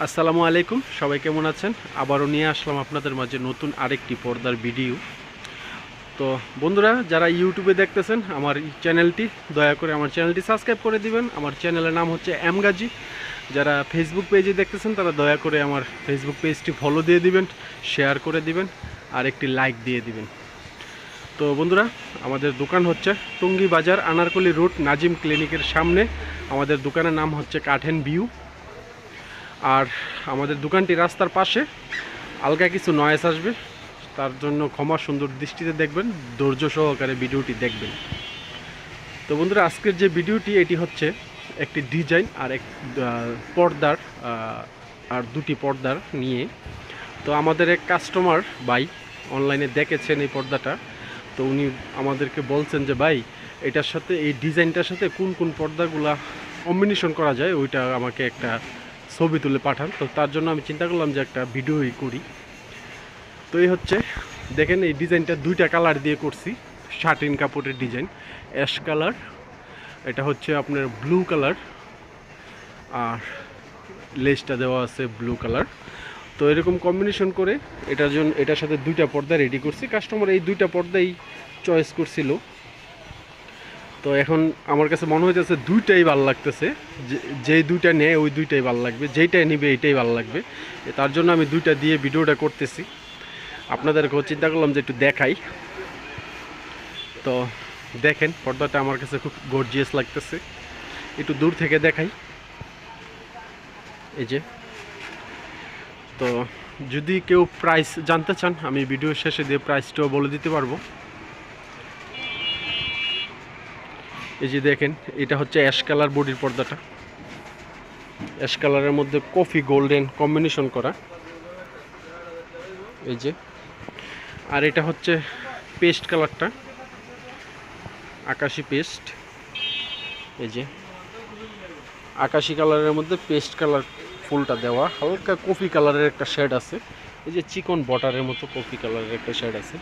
আসসালামু আলাইকুম, সবাই কেমন আছেন? আবারও নিয়ে আসলাম আপনাদের মাঝে নতুন আরেকটি পর্দার ভিডিও। তো বন্ধুরা, যারা ইউটিউবে দেখতেছেন, আমার চ্যানেলটি, দয়া করে আমার চ্যানেলটি সাবস্ক্রাইব করে দিবেন। আমার চ্যানেলের নাম হচ্ছে এম গাজী যারা ফেসবুক পেজে দেখতেছেন, তারা দয়া করে আমার ফেসবুক পেজটি ফলো দিয়ে দিবেন শেয়ার করে দিবেন, আর একটি লাইক দিয়ে দিবেন। তো বন্ধুরা, আমাদের দোকান হচ্ছে টুঙ্গি বাজার আনারকলি রোড, নাজিম ক্লিনিকের সামনে। আমাদের দোকানের নাম হচ্ছে কাঠেন ভিউ। আর আমাদের দোকানটি রাস্তার পাশে। হালকা কিছু নয়েস আসবে। তার জন্য ক্ষমা সুন্দর দৃষ্টিতে দেখবেন, ধৈর্য সহকারে ভিডিওটি দেখবেন। তো বন্ধুরা, আজকের যে ভিডিওটি, এটি হচ্ছে একটি ডিজাইন আর এক পর্দার আর দুটি পর্দার নিয়ে। তো আমাদের এক কাস্টমার ভাই অনলাইনে দেখেছেন এই পর্দাটা। তো উনি আমাদেরকে বলছেন যে, ভাই, এটার সাথে, এই ডিজাইনটার সাথে কোন কোন পর্দাগুলা কম্বিনেশন করা যায়? ওইটা আমাকে একটা ছবি তুলে পাঠান। তো তার জন্য আমি চিন্তা করলাম যে একটা ভিডিওই করি। তো এই হচ্ছে, দেখেন এই ডিজাইনটা দুইটা কালার দিয়ে করছি। শার্টিন কাপড়ের ডিজাইন, অ্যাশ কালার, এটা হচ্ছে আপনার ব্লু কালার, আর লেসটা দেওয়া আছে ব্লু কালার। তো এরকম কম্বিনেশন করে এটার জন্য, এটার সাথে দুইটা পর্দা রেডি করছি। কাস্টমার এই দুইটা পর্দাই চয়েস করছিল। তো এখন আমার কাছে মনে হইতেছে দুইটাই ভালো লাগতেছে। যে- যেই দুইটা নেয় ওই দুইটাই ভালো লাগবে, যেইটাই নিবে এইটাই ভালো লাগবে। তার জন্য আমি দুইটা দিয়ে ভিডিওটা করতেছি। আপনাদেরকেও চিন্তা করলাম যে একটু দেখাই। তো দেখেন, পর্দাটা আমার কাছে খুব গর্জিয়াস লাগতেছে। একটু দূর থেকে দেখাই। এই যে। তো যদি কেউ প্রাইস জানতে চান, আমি ভিডিও শেষে দিয়ে প্রাইসটাও বলে দিতে পারব। এই যে দেখেন, এটা হচ্ছে অ্যাশ কালার বডির পর্দাটা। অ্যাশ কালারের মধ্যে কফি গোল্ডেন কম্বিনেশন করা। এই যে। আর এটা হচ্ছে পেস্ট কালারটা, আকাশি পেস্ট। এই যে। আকাশি কালারের মধ্যে পেস্ট কালার ফুলটা দেওয়া, হালকা কফি কালারের একটা শেড আছে। এই যে চিকন বটারের মতো কফি কালারের একটা শেড আছে।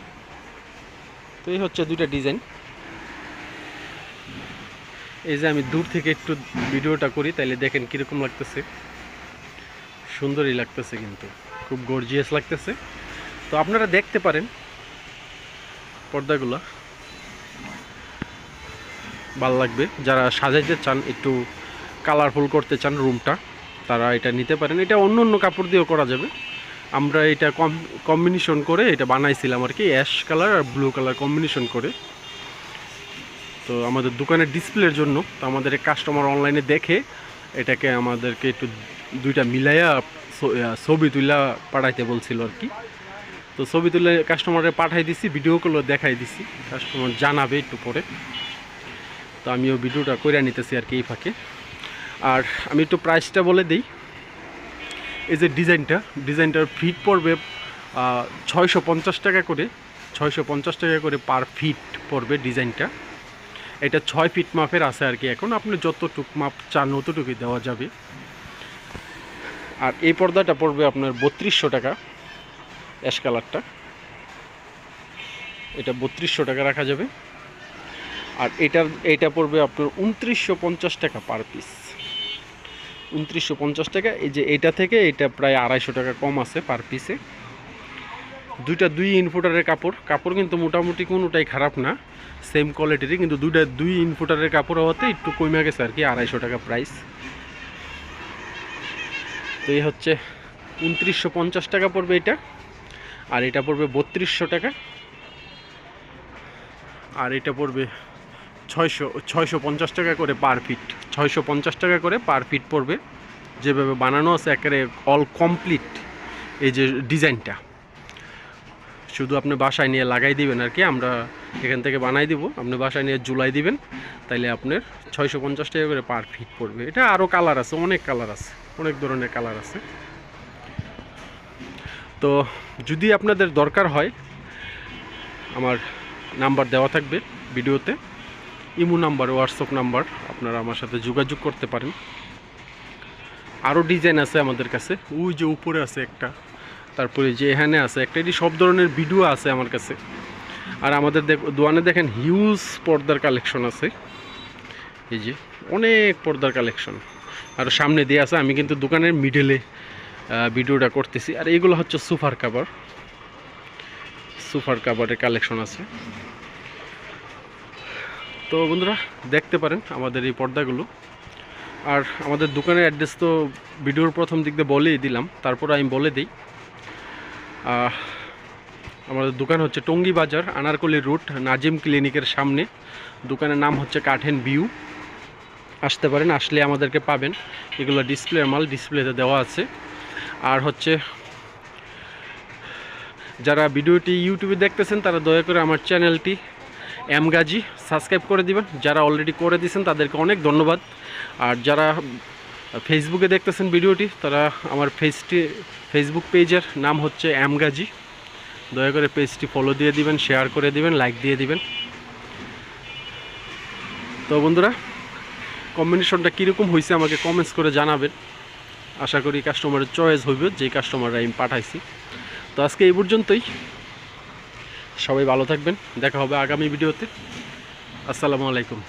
তো এই হচ্ছে দুইটা ডিজাইন। এই যে আমি দূর থেকে একটু ভিডিওটা করি, তাইলে দেখেন কীরকম লাগতেছে। সুন্দরই লাগতেছে কিন্তু, খুব গর্জিয়াস লাগতেছে। তো আপনারা দেখতে পারেন পর্দাগুলো। ভালো লাগবে। যারা সাজাইতে চান, একটু কালারফুল করতে চান রুমটা তারা এটা নিতে পারেন। এটা অন্য অন্য কাপড় দিয়েও করা যাবে। আমরা এটা কম কম্বিনেশন করে এটা বানাইছিলাম আর কি অ্যাশ কালার আর ব্লু কালার কম্বিনেশন করে। তো আমাদের দোকানের ডিসপ্লের জন্য, তো আমাদের কাস্টমার অনলাইনে দেখে এটাকে আমাদেরকে একটু দুইটা মিলাইয়া ছবি তুলা পাঠাইতে বলছিল আর কি। তো ছবি তুলে কাস্টমারে পাঠাই দিছি ভিডিওগুলো দেখাই দিছি কাস্টমার জানাবে একটু পরে। তো আমিও ভিডিওটা করে নিতেছি আর কি এই ফাঁকে। আর আমি একটু প্রাইসটা বলে দিই। এই যে ডিজাইনটা, ডিজাইনটার ফিট পড়বে ছয়শো পঞ্চাশ টাকা করে, ছয়শো পঞ্চাশ টাকা করে পার ফিট পড়বে ডিজাইনটা। এটা ছয় ফিট মাপের আছে আর কি। এখন আপনি যতটুক মাপ চান অতটুকুই দেওয়া যাবে। আর এই পর্দাটা পড়বে আপনার বত্রিশশো টাকা, অ্যাশ কালারটা। এটা বত্রিশশো টাকা রাখা যাবে। আর এটার, এটা পড়বে আপনার উনত্রিশশো পঞ্চাশ টাকা পার পিস। উনত্রিশশো পঞ্চাশ টাকা, এই যে এটা থেকে এটা প্রায় আড়াইশো টাকা কম আছে পার পিসে। দুইটা দুই ইনফুটারের কাপড়। কাপড় কিন্তু মোটামুটি কোনোটাই খারাপ না। সেম কোয়ালিটিরই কিন্তু দুইটা দুই ইনফুটারের কাপড় হওয়াতে একটু কমে গেছে আর কি, আড়াইশো টাকা প্রাইস তো এই হচ্ছে উনত্রিশশো পঞ্চাশ টাকা পড়বে এটা, আর এটা পড়বে বত্রিশশো টাকা। আর এটা পড়বে ছয়শো ছয়শো পঞ্চাশ টাকা করে পার ফিট ছয়শো পঞ্চাশ টাকা করে পার ফিট পড়বে। যেভাবে বানানো আছে, একেবারে অল কমপ্লিট এই যে ডিজাইনটা শুধু আপনি বাসায় নিয়ে লাগাই দিবেন আর কি, আমরা এখান থেকে বানাই দিব। আপনি বাসায় নিয়ে জুলাই দিবেন, তাইলে আপনার ছয়শো পঞ্চাশ টাকা করে পার ফিট পড়বে। এটা আরও কালার আছে, অনেক কালার আছে, অনেক ধরনের কালার আছে। তো যদি আপনাদের দরকার হয়, আমার নাম্বার দেওয়া থাকবে ভিডিওতে। ইমো নাম্বার, হোয়াটসঅ্যাপ নাম্বার, আপনারা আমার সাথে যোগাযোগ করতে পারেন। আরও ডিজাইন আছে আমাদের কাছে, ওই যে উপরে আছে একটা। তারপরে যে এখানে আছে, একটা এটি সব ধরনের ভিডিও আছে আমার কাছে। আর আমাদের দেখ দোকানে দেখেন হিউজ পর্দার কালেকশন আছে। এই যে, অনেক পর্দার কালেকশন আর সামনে দিয়ে আছে, আমি কিন্তু দোকানের মিডলে ভিডিওটা করতেছি। আর এইগুলো হচ্ছে সুপার কাভার সুপার কাভারের কালেকশন আছে। তো বন্ধুরা, দেখতে পারেন আমাদের এই পর্দাগুলো। আর আমাদের দোকানের অ্যাড্রেস তো ভিডিওর প্রথম দিক দিয়ে বলেই দিলাম। তারপর আমি বলে দিই। আমাদের দোকান হচ্ছে টঙ্গী বাজার, আনারকলি রুট, নাজিম ক্লিনিকের সামনে। দোকানের নাম হচ্ছে কাঠেন ভিউ আসতে পারেন, আসলে আমাদেরকে পাবেন। এগুলো ডিসপ্লের মাল, ডিসপ্লেতে দেওয়া আছে। আর হচ্ছে, যারা ভিডিওটি ইউটিউবে দেখতেছেন, তারা দয়া করে আমার চ্যানেলটি এম গাজী সাবস্ক্রাইব করে দিবেন। যারা অলরেডি করে দিয়েছেন, তাদেরকে অনেক ধন্যবাদ। আর যারা ফেসবুকে দেখতেছেন ভিডিওটি, তারা আমার ফেসটি ফেসবুক পেজের নাম হচ্ছে এম গাজী দয়া করে পেজটি ফলো দিয়ে দিবেন শেয়ার করে দিবেন লাইক দিয়ে দিবেন। তো বন্ধুরা কম্বিনেশনটা কীরকম হয়েছে আমাকে কমেন্টস করে জানাবেন। আশা করি কাস্টমারের চয়েস হইবে যেই কাস্টমাররা আমি পাঠাইছি। তো আজকে এই পর্যন্তই। সবাই ভালো থাকবেন, দেখা হবে আগামী ভিডিওতে। আসসালামু আলাইকুম।